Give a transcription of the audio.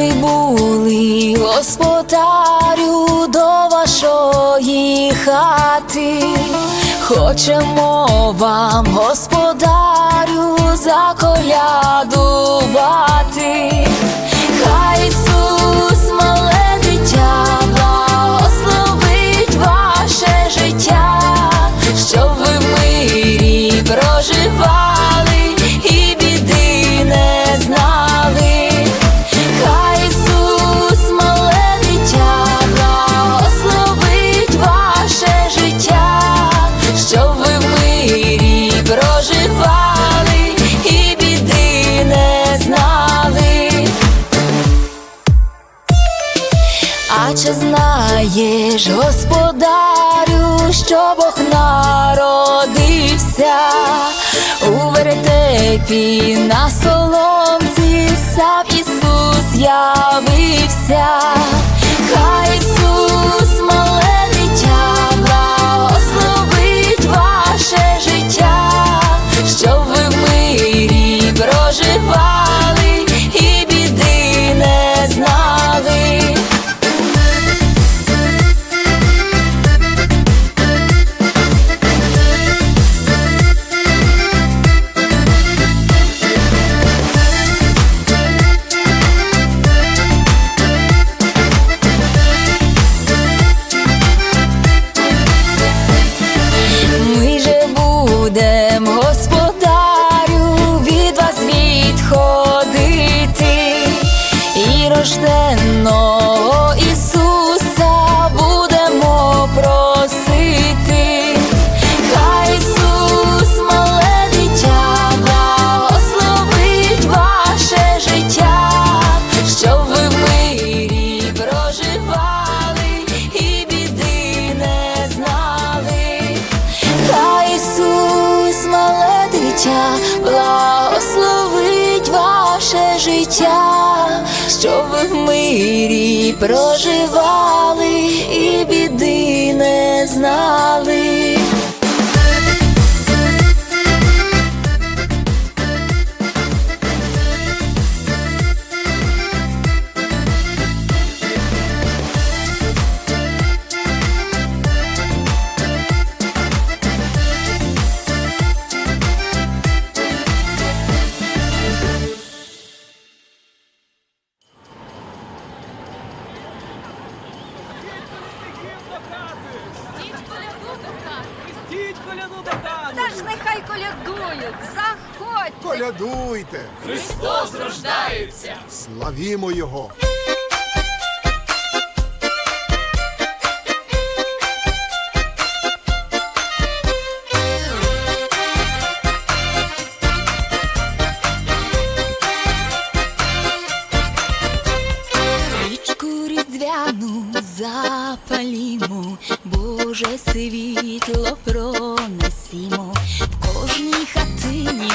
прибули, господарю до вашої хати, хочемо вам, господарю, за коляду. Знаєш, господарю, що Бог народився. У вертепі на соломці сам Ісус явився, хай Ісус, мале життя, що ви в мирі проживали і біди не знали. Та ж нехай колядують, заходьте. Колядуйте! Христос рождається! Славімо Його! Свічку різдвяну запалімо, Боже світло пронесімо, в кожній хатині